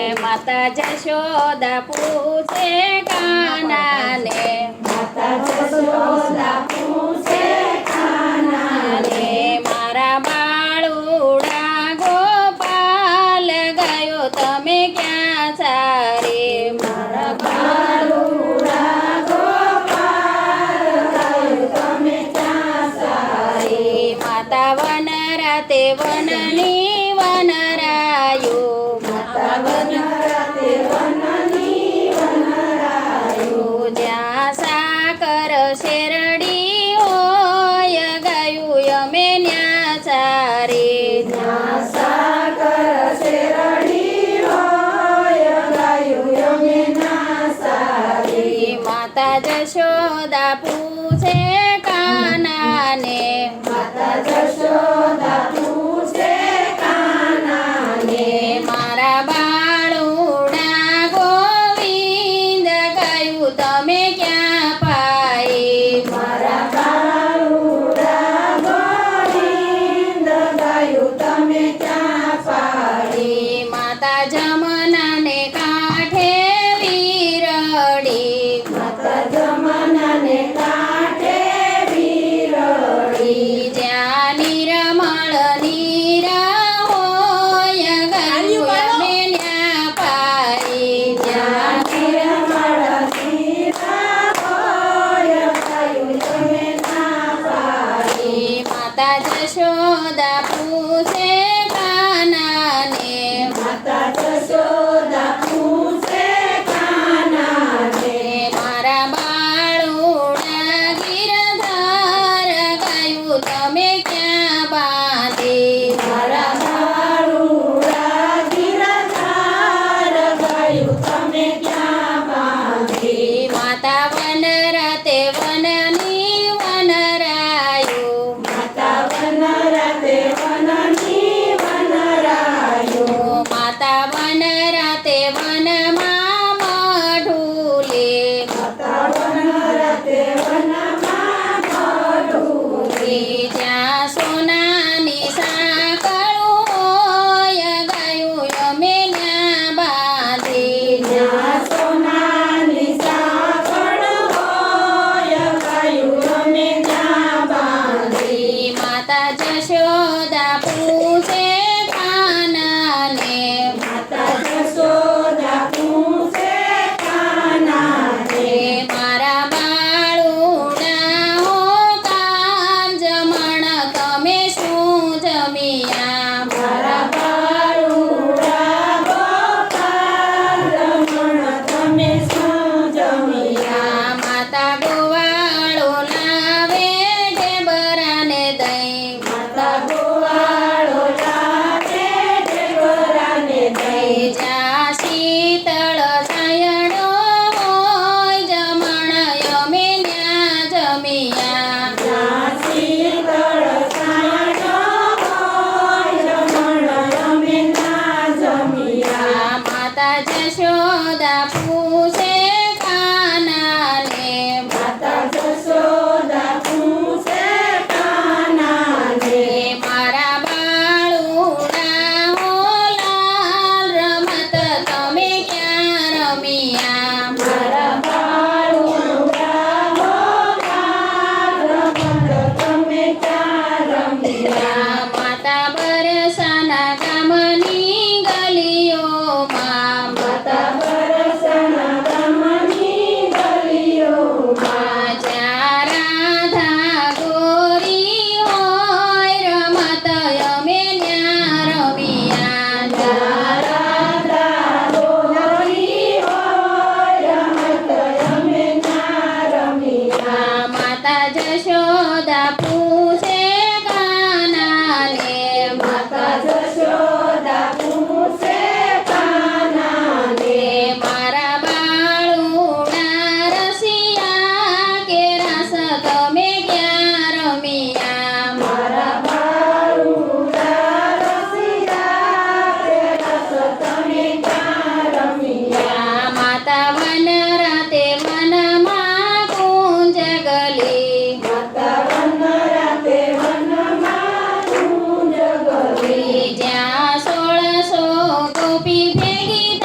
माता जशोदा पूजे कानाले. माता जशोदा पूजे कानाले. मारा बाळूडा गोपाल गयो तमे क्या सारे मारा बाळूडा गोपाल गयो तमे क्या सारे माता वनराते वनली માતા જશોદા પૂછે કાનાને. માતા જશોદા પૂછે કાનાને. ta ta માતા ગોવાળો લાવે જે બરાને દઈ. માતા ગોવાળો લાવે જે બરાને દઈ. જા શીતળ સાયણો હોય જમણયો મેન્યા જમિયા. જા શીતળ સાયણો હોય જમણયો મેન્યા જમિયા. માતા જશોદા thinking